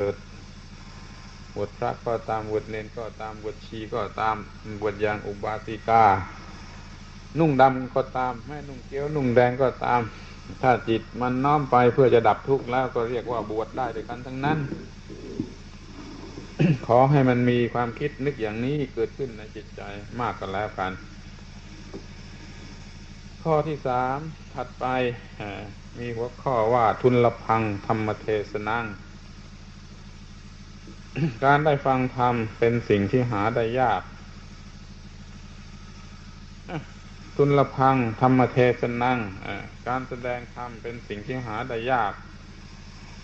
เกิดบวชพระก็ตามบวชเนนก็ตามบวชชีก็ตามบวชอย่างอุบาสิกา นุ่งดำก็ตามแม่นุ่งเกี้ยวนุ่งแดงก็ตาม ถ้าจิตมันน้อมไปเพื่อจะดับทุกข์แล้วก็เรียกว่าบวชได้ด้วยกันทั้งนั้น ขอให้มันมีความคิดนึกอย่างนี้เกิดขึ้นในจิตใจมากกันแล้วกัน ข้อที่สามถัดไปมีหัวข้อว่าทุนละพังธรรมเทศนัง การได้ฟังธรรมเป็นสิ่งที่หาได้ยาก ทุนละพังธรรมเทศนังการแสดงธรรมเป็นสิ่งที่หาได้ยาก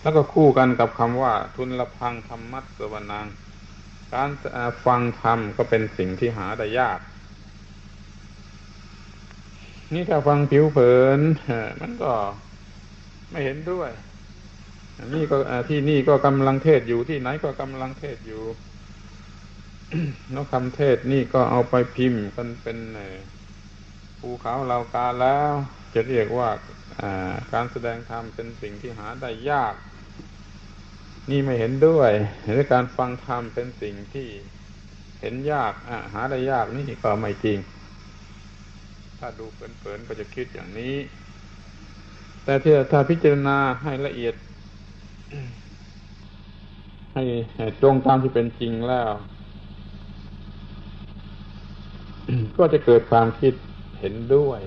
แล้วก็คู่กันกับคำว่า ทุนละพังธรรมัตสวนัง การฟังธรรมก็เป็นสิ่งที่หาได้ยาก นี่ถ้าฟังผิวเผินมันก็ไม่เห็นด้วย นี่ก็ที่นี่ก็กำลังเทศอยู่ที่ไหนก็กำลังเทศอยู่แล้วคำเทศนี่ก็เอาไปพิมพ์กันเป็นภูเขาเหล่ากาแล้ว จะเรียกว่าการแสดงธรรมเป็นสิ่งที่หาได้ยาก นี่ไม่เห็นด้วยหรือการฟังธรรมเป็นสิ่งที่เห็นยากหาได้ยากนี่ก็ไม่จริง ถ้าดูเผินๆก็จะคิดอย่างนี้ แต่ถ้าพิจารณาให้ละเอียด ให้ตรงตามที่เป็นจริงแล้ว ก็จะเกิดความคิดเห็นด้วย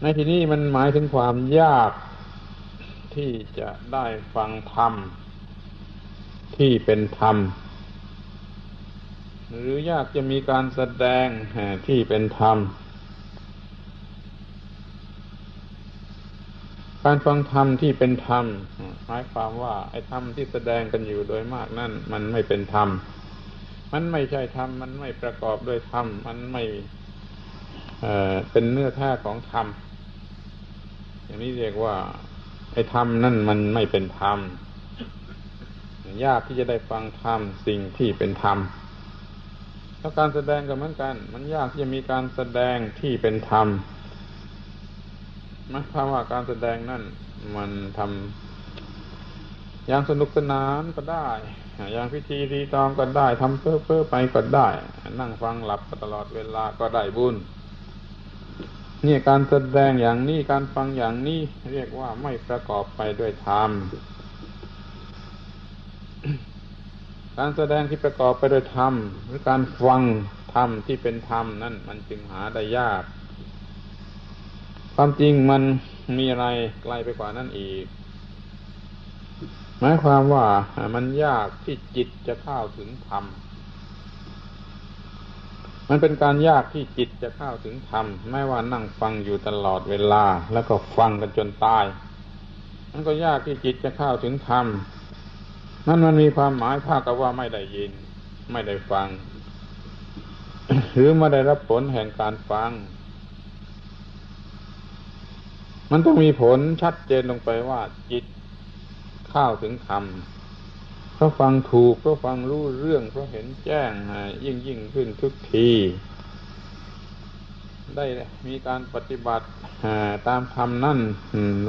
ในที่นี้มันหมายถึงความยากที่จะได้ฟังธรรม ที่เป็นธรรม หรือยากจะมีการแสดงที่เป็นธรรม การฟังธรรมที่เป็นธรรมหมายความว่า ไอ้ธรรมที่แสดงกันอยู่โดยมากนั่นมันไม่เป็นธรรมมันไม่ใช่ธรรมมันไม่ประกอบด้วยธรรมมันไม่เเป็นเนื้อแท้ของธรรมอย่างนี้เรียกว่า ไอ้ธรรมนั่นมันไม่เป็นธรรมยากที่จะได้ฟังธรรมสิ่งที่เป็นธรรมแล้วการแสดงก็เหมือนกัน มันยากที่จะมีการแสดงที่เป็นธรรม หมายความว่าการแสดงนั่นมันทำอย่างสนุกสนานก็ได้ อย่างพิธีรีตองก็ได้ทำเพ้อเพ้อไปก็ได้ นั่งฟังหลับตลอดเวลาก็ได้บุญนี่การแสดงอย่างนี้การฟังอย่างนี้เรียกว่าไม่ประกอบไปด้วยธรรมการแสดงที่ประกอบไปด้วยธรรมหรือการฟังธรรมที่เป็นธรรมนั่นมันจึงหาได้ยาก ความจริงมันมีอะไรไกลไปกว่านั้นอีก หมายความว่ามันยากที่จิตจะเข้าถึงธรรม มันเป็นการยากที่จิตจะเข้าถึงธรรมแม้ว่านั่งฟังอยู่ตลอดเวลา แล้วก็ฟังกันจนตาย มันก็ยากที่จิตจะเข้าถึงธรรมนั่นมันมีความหมายภาคกับว่าไม่ได้ยิน ไม่ได้ฟัง หรือไม่ได้รับผลแห่งการฟัง มันต้องมีผลชัดเจนลงไปว่าจิตเข้าถึงธรรมเพราะฟังถูกเพราะฟังรู้เรื่อง เพราะเห็นแจ้งยิ่งยิ่งขึ้นทุกที ได้มีการปฏิบัติตามธรรมนั่น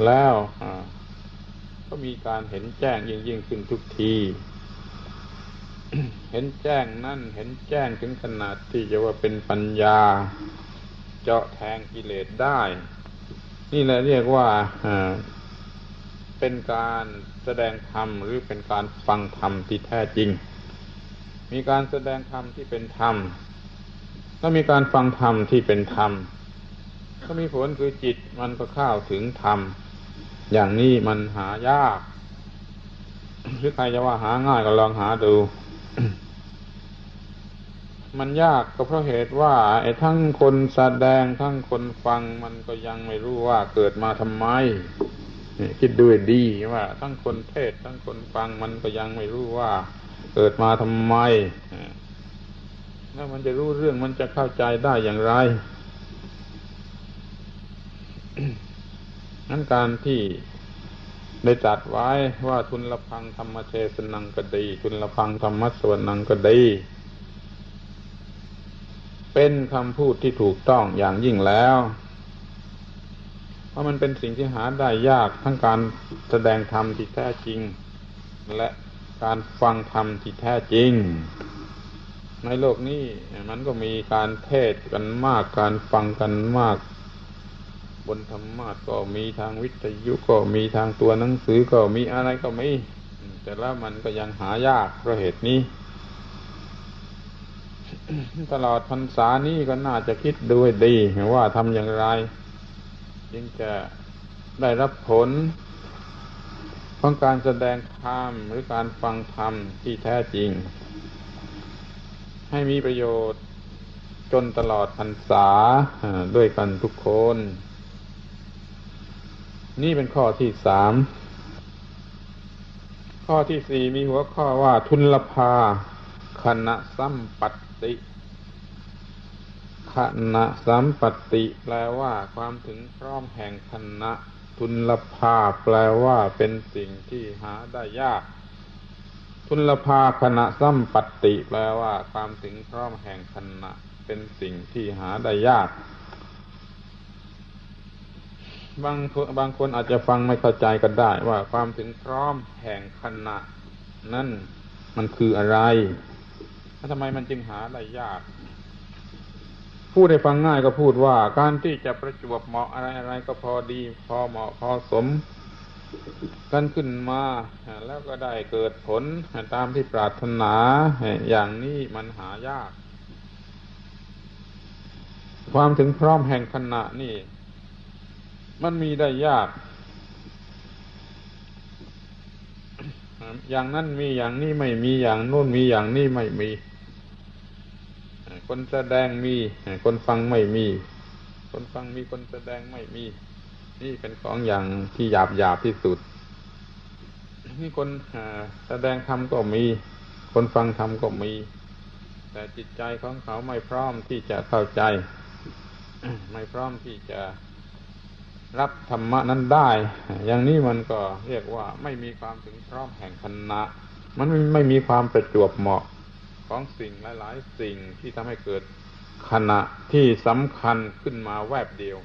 แล้วก็มีการเห็นแจ้งยิ่งยิ่งขึ้นทุกที เห็นแจ้งนั่นเห็นแจ้งถึงขนาดที่จะว่าเป็นปัญญา เจาะแทงกิเลสได้ นี่แหละเรียกว่าเป็นการแสดงธรรมหรือเป็นการฟังธรรมที่แท้จริง มีการแสดงธรรมที่เป็นธรรมก็มีการฟังธรรมที่เป็นธรรมก็มีผลคือจิตมันก็เข้าถึงธรรม อย่างนี้มันหายาก หรือใครจะว่าหาง่ายก็ลองหาดู มันยากก็เพราะเหตุว่าไอ้ทั้งคนแสดงทั้งคนฟังมันก็ยังไม่รู้ว่าเกิดมาทำไมคิดด้วยดีว่า ทั้งคนเทศทั้งคนฟังมันก็ยังไม่รู้ว่า เกิดมาทำไมแล้วมันจะรู้เรื่องมันจะเข้าใจได้อย่างไรนั้นการที่ได้จัดไว้ว่าทุนละพังธรรมเทศนังก็ดี ทุนละพังธรรมสวนังก็ดี เป็นคำพูดที่ถูกต้องอย่างยิ่งแล้ว เพราะมันเป็นสิ่งที่หาได้ยากทั้งการแสดงธรรมที่แท้จริง และการฟังธรรมที่แท้จริง ในโลกนี้มันก็มีการเทศกันมากการฟังกันมาก บนธรรมะก็มีทางวิทยุก็มีทางตัวหนังสือก็มีอะไรก็มีแต่แล้วมันก็ยังหายากเพราะเหตุนี้ ตลอดพรรษานี้ก็น่าจะคิดดูให้ดี ว่าทำอย่างไร จึงจะได้รับผลของการแสดงธรรมหรือการฟังธรรมที่แท้จริง ให้มีประโยชน์จนตลอดพรรษาด้วยกันทุกคน นี่เป็นข้อที่สาม ข้อที่สี่มีหัวข้อว่าทุนลภาคณะสัมปัต ติคณะสัมปติแปลว่าความถึงพร้อมแห่งคณะทุนลภาแปลว่าเป็นสิ่งที่หาได้ยาก ทุนลภาคณะสัมปติแปลว่าความถึงพร้อมแห่งคณะเป็นสิ่งที่หาได้ยาก บางบางคนอาจจะฟังไม่เข้าใจก็ได้ ว่าความถึงพร้อมแห่งคณะนั่นมันคืออะไร แล้วทำไมมันจึงหาได้ยาก พูดให้ฟังง่ายก็พูดว่า การที่จะประจวบเหมาะอะไรอะไรก็พอดี พอเหมาะพอสมกันขึ้นมาแล้วก็ได้เกิดผลตามที่ปรารถนาอย่างนี้มันหายาก ความถึงพร้อมแห่งขณะนี่ มันมีได้ยาก อย่างนั้นมีอย่างนี้ไม่มีอย่างโน้นมีอย่างนี้ไม่มี คนแสดงมี คนฟังไม่มี คนฟังมีคนแสดงไม่มี นี่เป็นของอย่างที่หยาบหยาบที่สุด นี่คนแสดงธรรมก็มี คนฟังธรรมก็มี แต่จิตใจของเขาไม่พร้อมที่จะเข้าใจ ไม่พร้อมที่จะรับธรรมะนั้นได้ อย่างนี้มันก็เรียกว่าไม่มีความถึงพร้อมแห่งคณะมันไม่มีความประจวบเหมาะ ของสิ่งหลาย ๆ สิ่งที่ทำให้เกิดขณะที่สำคัญขึ้นมาแวบเดียว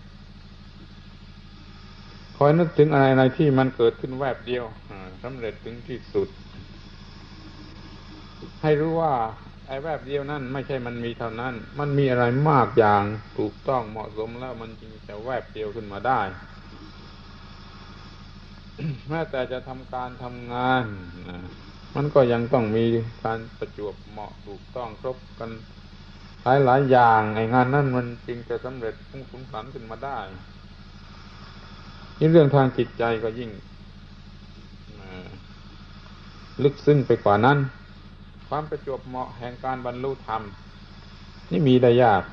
คอยนึกถึงอะไรอะไรที่มันเกิดขึ้นแวบเดียวสำเร็จถึงที่สุด ให้รู้ว่าไอ้แวบเดียวนั่นไม่ใช่มันมีเท่านั้น มันมีอะไรมากอย่างถูกต้องเหมาะสมแล้วมันจึงจะแวบเดียวขึ้นมาได้ แม้แต่จะทำการทำงาน มันก็ยังต้องมีการประจวบเหมาะถูกต้องครบกันหลายหลายอย่างไอ้งานนั่นมันจึงจะสำเร็จพุ่งสุนสันขึ้นมาได้นี่เรื่องทางจิตใจก็ยิ่งลึกซึ้งไปกว่านั้น ความประจวบเหมาะแห่งการบรรลุธรรม นี่มีได้ยาก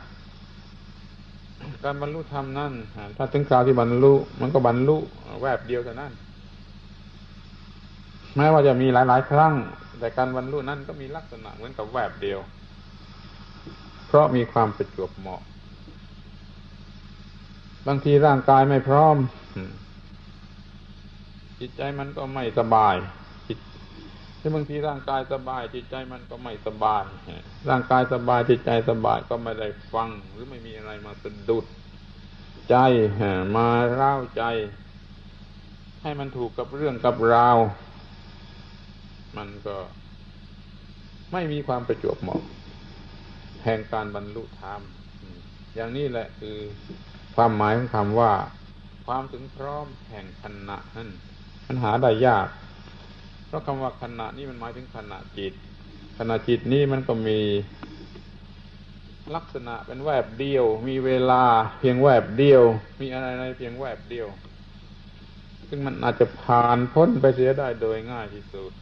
การบรรลุธรรมนั่นถ้าถึงคราวที่บรรลุ มันก็บรรลุแวบเดียวเท่านั้น แม้ว่าจะมีหลาย ๆ ครั้ง แต่การบรรลุนั้นก็มีลักษณะเหมือนกับแวบเดียว เพราะมีความประจวบเหมาะ บางทีร่างกายไม่พร้อม จิตใจมันก็ไม่สบายจิตที่บางทีร่างกายสบาย จิตใจมันก็ไม่สบาย ร่างกายสบายจิตใจสบายก็ไม่ได้ฟัง หรือไม่มีอะไรมาสะดุดใจมาเล่าใจ ให้มันถูกกับเรื่องกับราว มันก็ไม่มีความประจวบเหมาะ แห่งการบรรลุธรรม อย่างนี้แหละคือความหมายของคำว่า ความถึงพร้อมแห่งขณะนั่นมันหาได้ยาก เพราะคำว่าขณะนี่มันหมายถึงขณะจิต ขณะจิตนี้มันก็มีลักษณะเป็นแวบเดียว มีเวลาเพียงแวบเดียว มีอะไรในเพียงแวบเดียว ซึ่งมันอาจจะผ่านพ้นไปเสียได้โดยง่ายที่สุด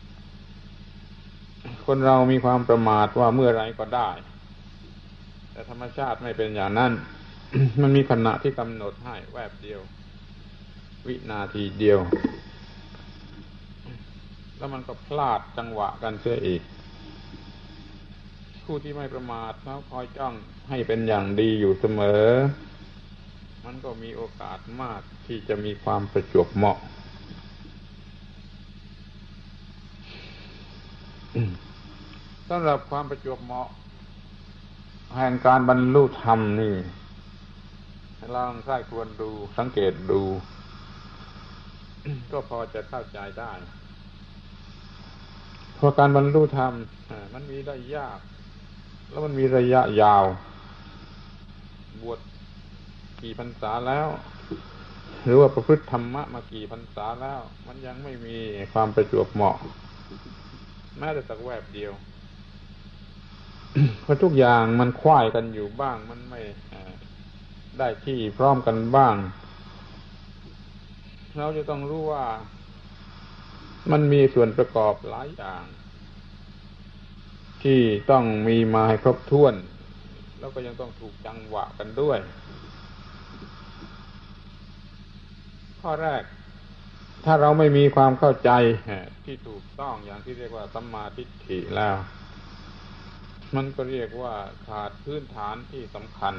คนเรามีความประมาทว่าเมื่อไรก็ได้ แต่ธรรมชาติไม่เป็นอย่างนั้น มันมีขณะที่กำหนดให้แวบเดียว วินาทีเดียว แล้วมันก็พลาดจังหวะกันเสียอีก ผู้ที่ไม่ประมาทเขาคอยจ้องให้เป็นอย่างดีอยู่เสมอ มันก็มีโอกาสมากที่จะมีความประจวบเหมาะ สำหรับความประจวบเหมาะ แห่งการบรรลุธรรมนี่ลองใช้ควรดูสังเกตดู ก็พอจะเข้าใจได้เพราะการบรรลุธรรมมันมีได้ยาก แล้วมันมีระยะยาว บวชกี่พรรษาแล้ว หรือว่าประพฤติธรรมะมากี่พรรษาแล้ว มันยังไม่มีความประจวบเหมาะ แม้แต่สักแวบเดียวเพราะทุกอย่างมันควายกันอยู่บ้าง มันไม่ได้ที่พร้อมกันบ้าง เราจะต้องรู้ว่า มันมีส่วนประกอบหลายอย่าง ที่ต้องมีมาให้ครบถ้วน แล้วก็ยังต้องถูกจังหวะกันด้วย ข้อแรก ถ้าเราไม่มีความเข้าใจที่ถูกต้องอย่างที่เรียกว่าสัมมาทิฏฐิแล้ว มันก็เรียกว่าขาดพื้นฐานที่สำคัญ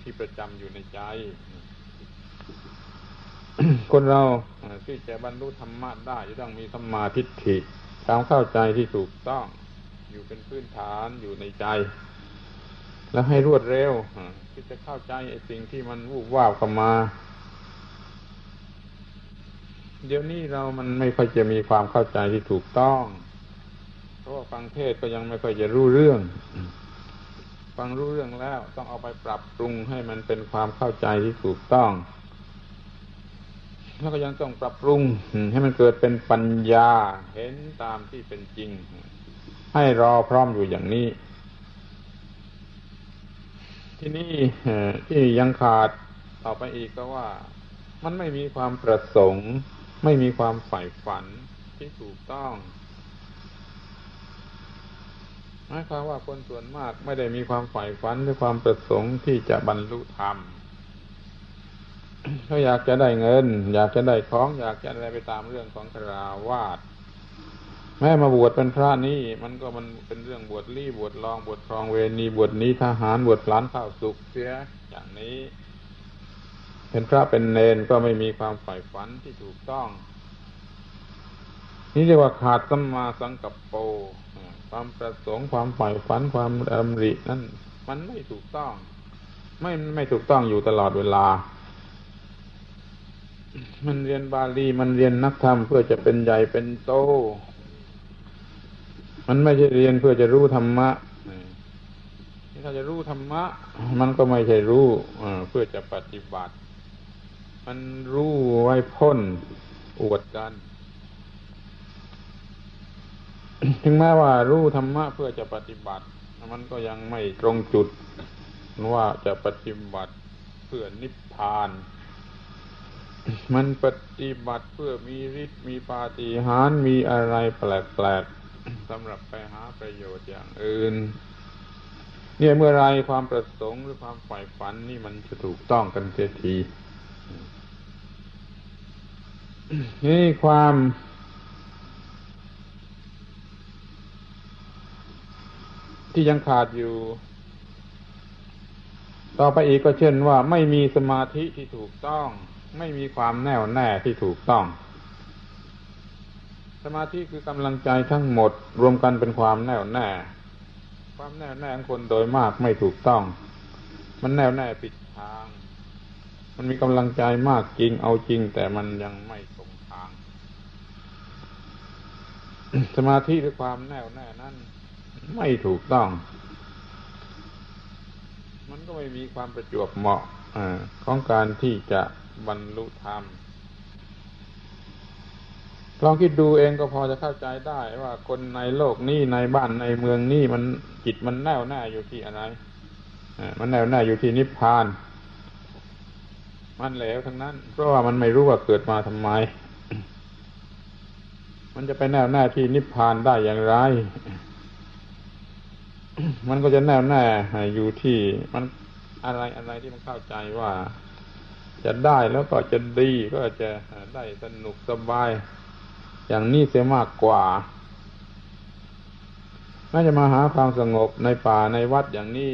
ที่ประจำอยู่ในใจ คนเราที่จะบรรลุธรรมะได้จะต้องมีสัมมาทิฏฐิความเข้าใจที่ถูกต้อง อยู่เป็นพื้นฐานอยู่ในใจ แล้วให้รวดเร็วที่จะเข้าใจไอ้สิ่งที่มันวูบวาบเข้ามา เดี๋ยวนี้เรามันไม่ค่อยจะมีความเข้าใจที่ถูกต้อง เพราะว่าฟังเทศก็ยังไม่ค่อยจะรู้เรื่อง ฟังรู้เรื่องแล้วต้องเอาไปปรับปรุงให้มันเป็นความเข้าใจที่ถูกต้อง แล้วก็ยังต้องปรับปรุงให้มันเกิดเป็นปัญญาเห็นตามที่เป็นจริง ให้รอพร้อมอยู่อย่างนี้ ที่นี่ที่ยังขาดต่อไปอีกก็ว่า มันไม่มีความประสงค์ ไม่มีความใฝ่ฝันที่ถูกต้องหมายความว่าคนส่วนมากไม่ได้มีความใฝ่ฝันหรือความประสงค์ที่จะบรรลุธรรมเขาอยากจะได้เงิน อยากจะได้ของ อยากจะอะไรไปตามเรื่องของคราวาสแม้มาบวชเป็นพระนี่มันก็มันเป็นเรื่องบวชรี่บวชรองบวชครองเวณีบวชนี้ทหารบวชหลานข้าวสุกเสียอย่างนี้ เป็นพระเป็นเนนก็ไม่มีความฝ่ายฝันที่ถูกต้อง นี่เรียกว่าขาดสัมมาสังกัปโปความประสงค์ความฝ่ายฝันความดำรินั่นมันไม่ถูกต้อง ไม่ไม่ถูกต้องอยู่ตลอดเวลา มันเรียนบาลีมันเรียนนักธรรมเพื่อจะเป็นใหญ่เป็นโต มันไม่ใช่เรียนเพื่อจะรู้ธรรมะถ้าจะรู้ธรรมะ มันก็ไม่ใช่รู้เพื่อจะปฏิบัติ มันรู้ไว้พ้นอวดกัน ถึงแม้ว่ารู้ธรรมะเพื่อจะปฏิบัติ มันก็ยังไม่ตรงจุดว่าจะปฏิบัติเพื่อนิพพาน มันปฏิบัติเพื่อมีฤทธิ์มีปาฏิหาริย์มีอะไรแปลกๆสำหรับไปหาประโยชน์อย่างอื่น เนี่ยเมื่อไรความประสงค์หรือความใฝ่ฝันนี่มันจะถูกต้องกันเสียที นี่ความที่ยังขาดอยู่ ต่อไปอีกก็เช่นว่าไม่มีสมาธิที่ถูกต้อง ไม่มีความแน่วแน่ที่ถูกต้อง สมาธิคือกำลังใจทั้งหมด รวมกันเป็นความแน่วแน่ ความแน่วแน่ของคนโดยมากไม่ถูกต้อง มันแน่วแน่ปิดทาง มันมีกำลังใจมากจริงเอาจริง แต่มันยังไม่ตรงทาง สมาธิหรือความแน่วแน่นั้นไม่ถูกต้อง มันก็ไม่มีความประจวบเหมาะอของการที่จะบรรลุธรรมลองคิดดูเองก็พอจะเข้าใจได้ว่าคนในโลกนี้ในบ้านในเมืองนี้มันจิตมันแน่วแน่อยู่ที่อะไรมันแน่วแน่อยู่ที่นิพพาน มันเหลวทั้งนั้น เพราะว่ามันไม่รู้ว่าเกิดมาทำไม มันจะไปแน่วแน่ที่นิพพานได้อย่างไร มันก็จะแน่วแน่อยู่ที่มันอะไรอะไรที่มันเข้าใจว่า จะได้แล้วก็จะดีก็จะได้สนุกสบาย อย่างนี้เสียมากกว่าน่าจะมาหาความสงบในป่าในวัดอย่างนี้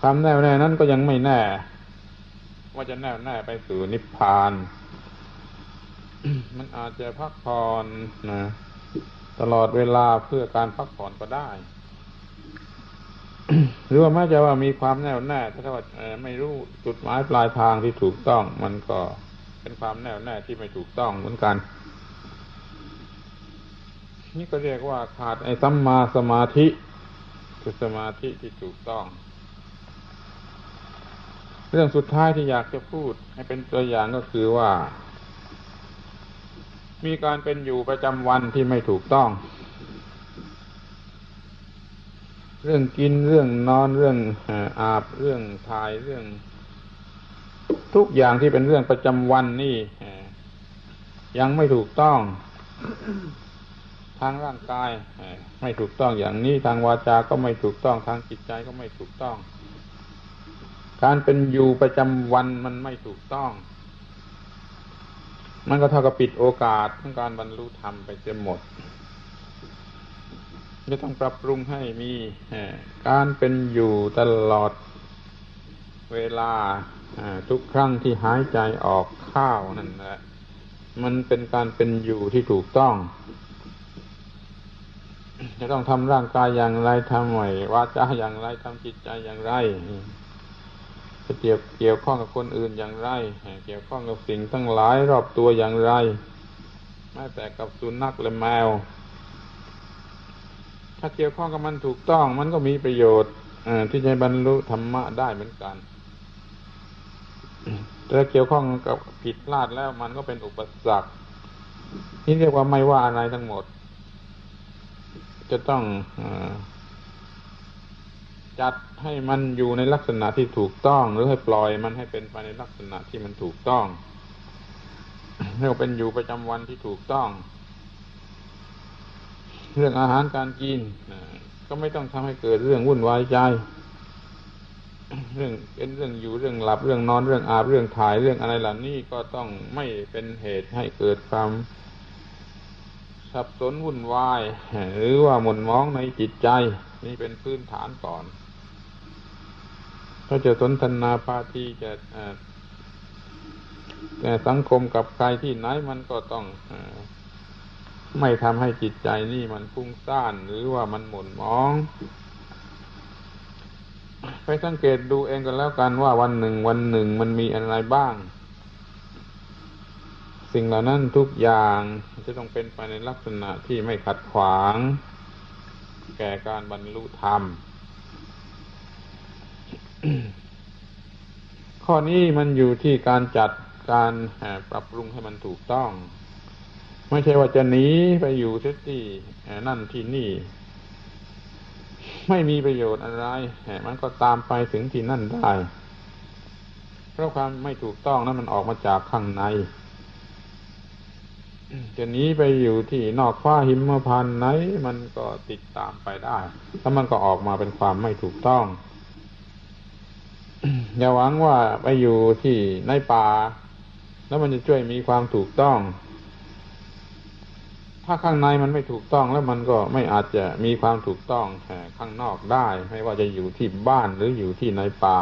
ความแน่วแน่นั้นก็ยังไม่แน่ ว่าจะแน่วแน่ไปสู่นิพพาน มันอาจจะพักผ่อนนะตลอดเวลาเพื่อการพักผ่อนก็ได้ หรือว่าแม้จะว่ามีความแน่วแน่ถ้าว่าไม่รู้จุดหมายปลายทางที่ถูกต้อง มันก็เป็นความแน่วแน่ที่ไม่ถูกต้องเหมือนกัน นี่ก็เรียกว่าขาดไอ้สัมมาสมาธิคือสมาธิที่ถูกต้อง เรื่องสุดท้ายที่อยากจะพูด ให้เป็นตัวอย่างก็คือว่า มีการเป็นอยู่ประจำวันที่ไม่ถูกต้อง เรื่องกินเรื่องนอนเรื่องอาบเรื่องถ่ายเรื่อง ทุกอย่างที่เป็นเรื่องประจำวันนี่ยังไม่ถูกต้อง ทางร่างกายไม่ถูกต้องอย่างนี้ทางวาจาก็ไม่ถูกต้อง ทางจิตใจก็ไม่ถูกต้อง การเป็นอยู่ประจำวันมันไม่ถูกต้อง มันก็เท่ากับปิดโอกาสของการบรรลุธรรมไปเสียหมดจะต้องปรับปรุงให้มีการเป็นอยู่ตลอดเวลาทุกครั้งที่หายใจออกข้าวนั่นแหละมันเป็นการเป็นอยู่ที่ถูกต้อง จะต้องทำร่างกายอย่างไรทำไหววาจาอย่างไรทำจิตใจอย่างไร จะเกี่ยวเกี่ยวข้องกับคนอื่นอย่างไร เกี่ยวข้องกับสิ่งทั้งหลายรอบตัวอย่างไร แม้แต่กับสุนัขและแมว ถ้าเกี่ยวข้องกับมันถูกต้อง มันก็มีประโยชน์ที่จะบรรลุธรรมะได้เหมือนกันแต่เกี่ยวข้องกับผิดพลาดแล้วมันก็เป็นอุปสรรคนี่เรียกว่าไม่ว่าอะไรทั้งหมด จะต้องอ จัดให้มันอยู่ในลักษณะที่ถูกต้อง หรือให้ปล่อยมันให้เป็นไปในลักษณะที่มันถูกต้องเรียกเป็นอยู่ประจำวันที่ถูกต้อง เรื่องอาหารการกินก็ไม่ต้องทำให้เกิดเรื่องวุ่นวายใจ เรื่องเป็นเรื่องอยู่เรื่องหลับเรื่องนอนเรื่องอาบเรื่องถ่ายเรื่องอะไรเหล่านี้ก็ต้องไม่เป็นเหตุให้เกิดความสับสนวุ่นวาย หรือว่าหม่นมองในจิตใจ นี่เป็นพื้นฐานก่อน ถ้าจะสนทนาปาทีจะแต่สังคมกับใครที่ไหนมันก็ต้องไม่ทำให้จิตใจนี่มันฟุ้งซ่านหรือว่ามันหม่นมอง ไปสังเกตดูเองกันแล้วกันว่าวันหนึ่งวันหนึ่งมันมีอะไรบ้าง สิ่งเหล่านั้นทุกอย่างจะต้องเป็นไปในลักษณะที่ไม่ขัดขวาง แก่การบรรลุธรรม ข้อนี้มันอยู่ที่การจัดการปรับปรุงให้มันถูกต้อง ไม่ใช่ว่าจะหนีไปอยู่ที่นั่นที่นี่ ไม่มีประโยชน์อะไรมันก็ตามไปถึงที่นั่นได้เพราะความไม่ถูกต้องนั้นมันออกมาจากข้างในจะหนีไปอยู่ที่นอกฟ้าหิมพานไหน มันก็ติดตามไปได้แล้วมันก็ออกมาเป็นความไม่ถูกต้อง อย่าหวังว่าไปอยู่ที่ในป่า แล้วมันจะช่วยมีความถูกต้อง ถ้าข้างในมันไม่ถูกต้องแล้วมันก็ไม่อาจจะมีความถูกต้องข้างนอกได้ ไม่ว่าจะอยู่ที่บ้านหรืออยู่ที่ในป่า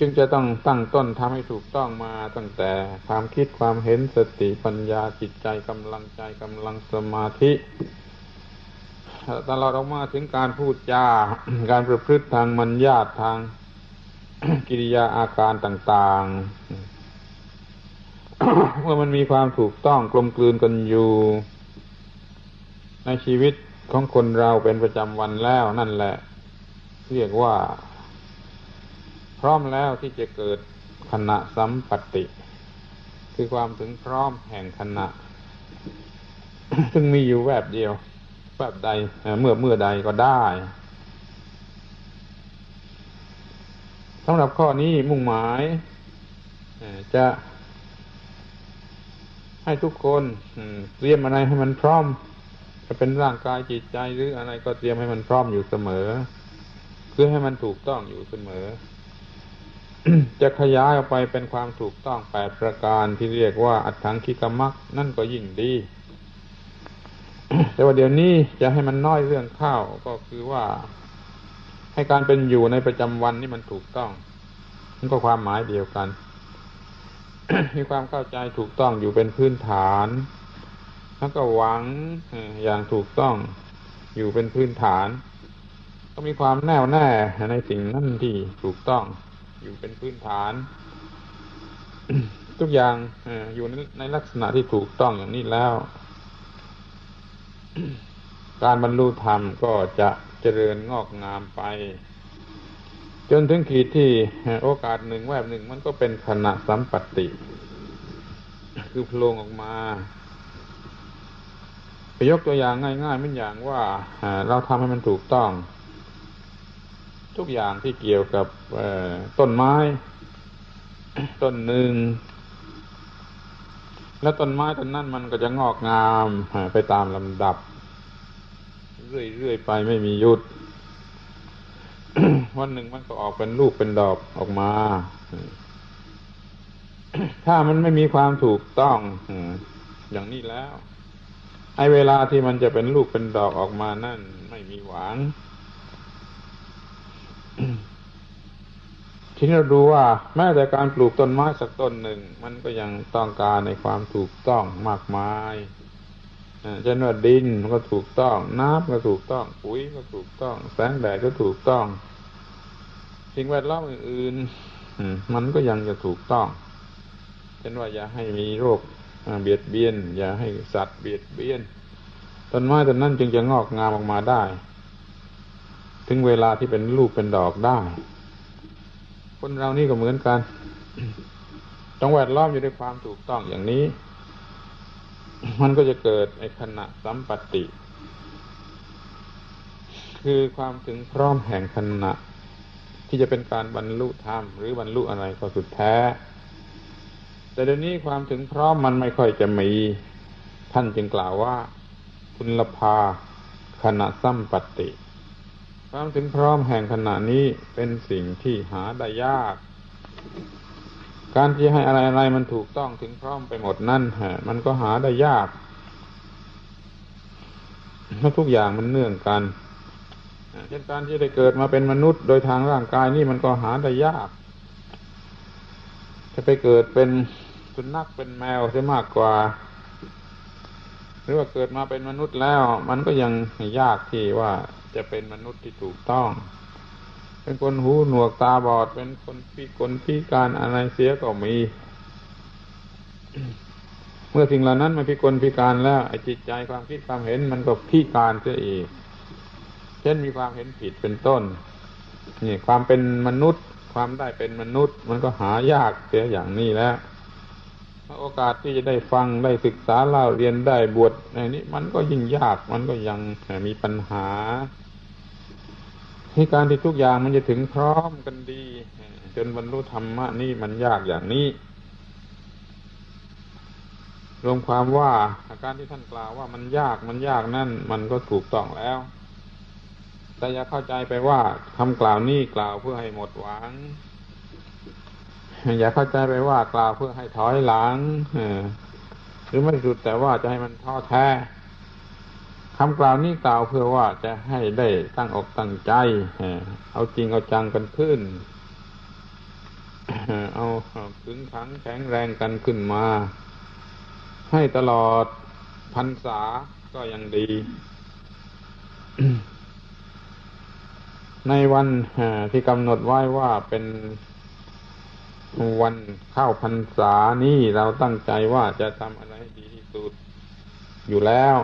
จึงจะต้องตั้งต้นทำให้ถูกต้องมาตั้งแต่ความคิดความเห็นสติปัญญาจิตใจกำลังใจกำลังสมาธิ ตลอดออกมาถึงการพูดจาการประพฤติทางมัญญาตทางกิริยาอาการต่าง ๆ เมื่อมันมีความถูกต้องกลมกลืนกันอยู่ ในชีวิตของคนเราเป็นประจำวันแล้วนั่นแหละ เรียกว่า พร้อมแล้วที่จะเกิดขณะสัมปติ คือความถึงพร้อมแห่งขณะ ซึ่งมีอยู่แวบเดียว แวบใดเมื่อเมื่อใดก็ได้สำหรับข้อนี้มุ่งหมายจะให้ทุกคนเตรียมอะไรให้มันพร้อม จะเป็นร่างกายจิตใจหรืออะไรก็เตรียมให้มันพร้อมอยู่เสมอเพื่อให้มันถูกต้องอยู่เสมอ จะขยายออกไปเป็นความถูกต้องแปดประการที่เรียกว่าอัตถังคิกมักนั่นก็ยิ่งดี แต่ว่าเดี๋ยวนี้จะให้มันน้อยเรื่องข้าวก็คือว่า ให้การเป็นอยู่ในประจำวันนี่มันถูกต้องมันก็ความหมายเดียวกัน มีความเข้าใจถูกต้องอยู่เป็นพื้นฐาน แล้วก็หวังอย่างถูกต้องอยู่เป็นพื้นฐาน ก็มีความแน่วแน่ในสิ่งนั้นที่ถูกต้องอยู่เป็นพื้นฐาน ทุกอย่างอยู่ในลักษณะที่ถูกต้องอย่างนี้แล้ว การบรรลุธรรมก็จะเจริญงอกงามไป จนถึงขีดที่โอกาสหนึ่งแวบหนึ่งมันก็เป็นขณะสัมปติ คือโผล่ออกมาไปยกตัวอย่างง่ายๆไม่อย่างว่าเราทำให้มันถูกต้อง ทุกอย่างที่เกี่ยวกับต้นไม้ ต้นหนึ่ง แล้วต้นไม้ต้นนั้นมันก็จะงอกงามไปตามลำดับ เรื่อยๆไปไม่มีหยุด วันหนึ่งมันก็ออกเป็นลูกเป็นดอกออกมา ถ้ามันไม่มีความถูกต้องอย่างนี้แล้ว ไอ้เวลาที่มันจะเป็นลูกเป็นดอกออกมานั่น ไม่มีหวัง ทีนี้เราดูว่าแม้แต่การปลูกต้นไม้สักต้นหนึ่ง มันก็ยังต้องการในความถูกต้องมากมายเช่นว่าดินก็ถูกต้อง น้ำก็ถูกต้อง ปุ๋ยก็ถูกต้อง แสงแดดก็ถูกต้อง สิ่งแวดล้อมอื่นๆมันก็ยังจะถูกต้อง เช่นว่าอย่าให้มีโรคเบียดเบียน อย่าให้สัตว์เบียดเบียนต้นไม้ต้นนั้นจึงจะงอกงามออกมาได้ ถึงเวลาที่เป็นลูกเป็นดอกได้ คนเรานี่ก็เหมือนกันต้องแวดล้อมอยู่ด้วยความถูกต้องอย่างนี้ มันก็จะเกิดไอ้ขณะสัมปติ คือความถึงพร้อมแห่งขณะ ที่จะเป็นการบรรลุธรรมหรือบรรลุอะไรก็สุดแท้ แต่เดี๋ยวนี้ความถึงพร้อมมันไม่ค่อยจะมี ท่านจึงกล่าวว่า คุณลภาขณะสัมปติ ความถึงพร้อมแห่งขณะนี้เป็นสิ่งที่หาได้ยาก การที่ให้อะไรอะไรมันถูกต้องถึงพร้อมไปหมดนั่นฮะมันก็หาได้ยากเพราะทุกอย่างมันเนื่องกันเช่นการที่ได้เกิดมาเป็นมนุษย์ โดยทางร่างกายนี่มันก็หาได้ยาก จะไปเกิดเป็นสุนัขเป็นแมวจะมากกว่า หรือว่าเกิดมาเป็นมนุษย์แล้ว มันก็ยังยากที่ว่าจะเป็นมนุษย์ที่ถูกต้อง เป็นคนหูหนวกตาบอด เป็นคนพิกลพิการอะไรเสียก็มี เมื่อสิ่งเหล่านั้นมันพิกลพิการแล้วไอ้จิตใจความคิดความเห็นมันก็พิการเสียอีก เช่นมีความเห็นผิดเป็นต้น นี่ความเป็นมนุษย์ ความได้เป็นมนุษย์ มันก็หายากเสียอย่างนี้แล้ว โอกาสที่จะได้ฟังได้ศึกษาเล่าเรียนได้บวชในนี้มันก็ยิ่งยากมันก็ยังมีปัญหาที่การที่ทุกอย่างมันจะถึงพร้อมกันดี จนบรรลุธรรมะนี่มันยากอย่างนี้รวมความว่าอาการที่ท่านกล่าวว่ามันยากมันยากนั่นมันก็ถูกต้องแล้ว แต่อย่าเข้าใจไปว่าคำกล่าวนี้กล่าวเพื่อให้หมดหวัง อย่าเข้าใจไปว่ากล่าวเพื่อให้ถอยหลังหรือไม่สุดแต่ว่าจะให้มันท้อแท้คำกล่าวนี้กล่าวเพื่อว่าจะให้ได้ตั้งอกตั้งใจเอาจริงเอาจังกันขึ้น เอาขึงขังแข็งแรงกันขึ้นมา ให้ตลอดพรรษาก็ยังดี ในวันที่กำหนดไว้ว่าเป็น วันเข้าพรรษานี้เราตั้งใจว่าจะทำอะไรให้ดีที่สุดอยู่แล้ว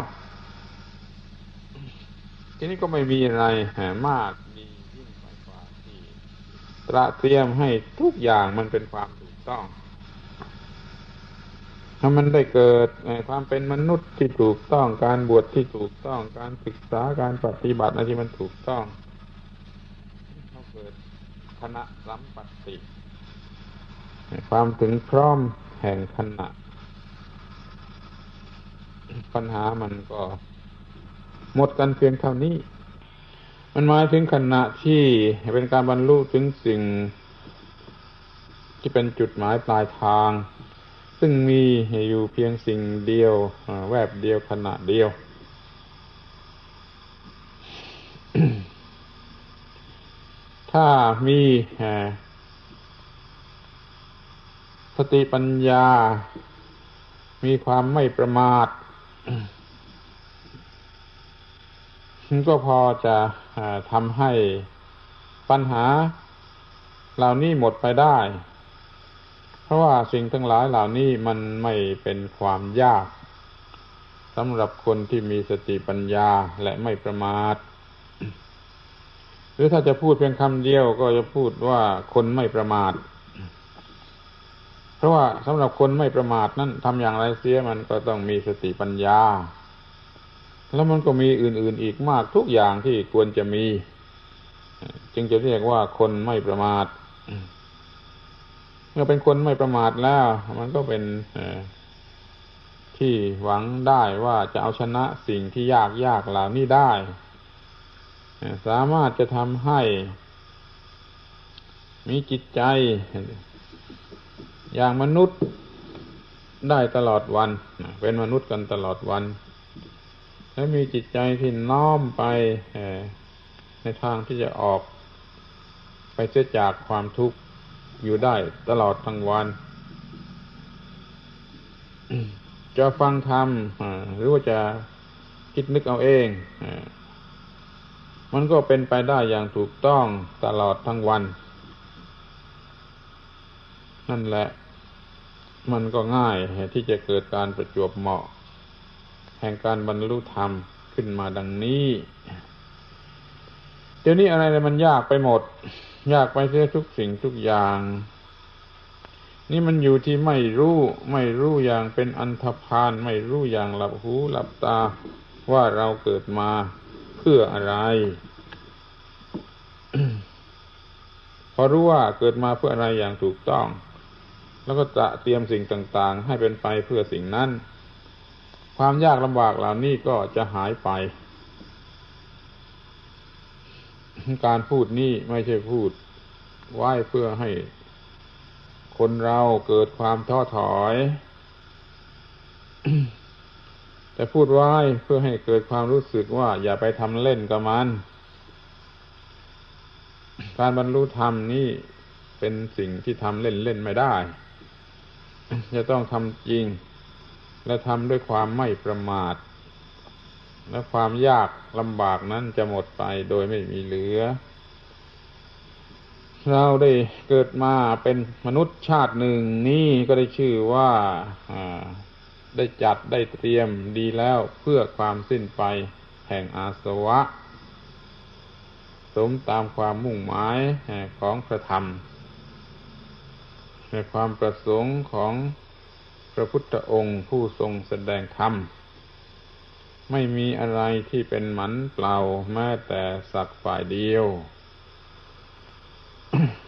ทีนี้ก็ไม่มีอะไรมากดียิ่งไปกว่าที่ตระเตรียมให้ทุกอย่างมันเป็นความถูกต้องถ้ามันได้เกิดความเป็นมนุษย์ที่ถูกต้องการบวชที่ถูกต้องการศึกษาการปฏิบัติอะไรที่มันถูกต้องเขาเกิดคณะสัมปติ ความถึงพร้อมแห่งขณะ ปัญหามันก็ หมดกันเพียงเท่านี้ มันหมายถึงขณะที่เป็นการบรรลุถึงสิ่ง ที่เป็นจุดหมายปลายทาง ซึ่งมีอยู่เพียงสิ่งเดียวแวบเดียวขณะเดียวถ้ามี สติปัญญา มีความไม่ประมาทก็พอจะทำให้ปัญหา เหล่านี้หมดไปได้ เพราะว่าสิ่งทั้งหลายเหล่านี้มันไม่เป็นความยากสำหรับคนที่มีสติปัญญาและไม่ประมาท หรือถ้าจะพูดเพียงคำเดียวก็จะพูดว่าคนไม่ประมาท ราะว่าสำหรับคนไม่ประมาทนั้นทำอย่างไรเสียมันก็ต้องมีสติปัญญา แล้วมันก็มีอื่น ๆ อีกมากทุกอย่างที่ควรจะมี จึงจะเรียกว่าคนไม่ประมาท เมื่อเป็นคนไม่ประมาทแล้ว มันก็เป็นที่หวังได้ว่าจะเอาชนะสิ่งที่ยากยากเหล่านี้ได้ สามารถจะทำให้ มีจิตใจ อย่างมนุษย์ได้ตลอดวัน เป็นมนุษย์กันตลอดวัน และมีจิตใจที่น้อมไปในทางที่จะออก ไปเสียจากความทุกข์อยู่ได้ตลอดทั้งวัน จะฟังธรรมหรือว่าจะคิดนึกเอาเองมันก็เป็นไปได้อย่างถูกต้องตลอดทั้งวัน นั่นแหละ มันก็ง่ายที่จะเกิดการประจวบเหมาะ แห่งการบรรลุธรรมขึ้นมาดังนี้ เดี๋ยวนี้อะไรมันยากไปหมด ยากไปเสียทุกสิ่งทุกอย่าง นี่มันอยู่ที่ไม่รู้ไม่รู้อย่างเป็นอันธพาลไม่รู้อย่างหลับหูหลับตาว่าเราเกิดมาเพื่ออะไรพอรู้ว่าเกิดมาเพื่ออะไรอย่างถูกต้อง แล้วก็จะเตรียมสิ่งต่างๆ ให้เป็นไปเพื่อสิ่งนั้น ความยากลำบากเหล่านี้ก็จะหายไป การพูดนี้ไม่ใช่พูดไหว้เพื่อให้คนเราเกิดความท้อถอย แต่พูดไว้เพื่อให้เกิดความรู้สึกว่าอย่าไปทำเล่นกับมัน การบรรลุธรรมนี่เป็นสิ่งที่ทำเล่นเล่นไม่ได้ จะต้องทำจริง และทำด้วยความไม่ประมาท และความยากลำบากนั้นจะหมดไปโดยไม่มีเหลือ เราได้เกิดมาเป็นมนุษย์ชาติหนึ่งนี้ก็ได้ชื่อว่าได้จัดได้เตรียมดีแล้วเพื่อความสิ้นไปแห่งอาสวะ สมตามความมุ่งหมายของพระธรรม ในความประสงค์ของพระพุทธองค์ผู้ทรงแสดงธรรม ไม่มีอะไรที่เป็นหมันเปล่าแม้แต่สักฝ่ายเดียว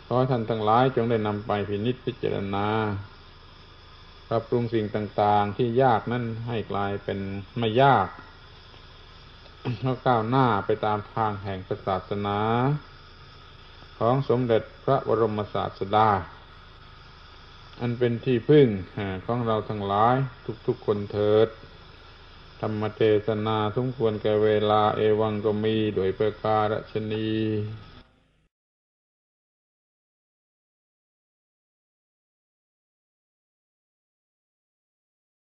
ขอท่านทั้งหลายจงได้นำไปพินิจพิจารณาปรับปรุงสิ่งต่าง ๆ ที่ยากนั้นให้กลายเป็นไม่ยากแล้วก้าวหน้าไปตามทางแห่งศาสนา ของสมเด็จพระบรมศาสดา อันเป็นที่พึ่งของเราทั้งหลายทุกๆคนเถิด ธรรมเทศนาทุกควรแก่เวลาเอวังก็มีโดยประการชนี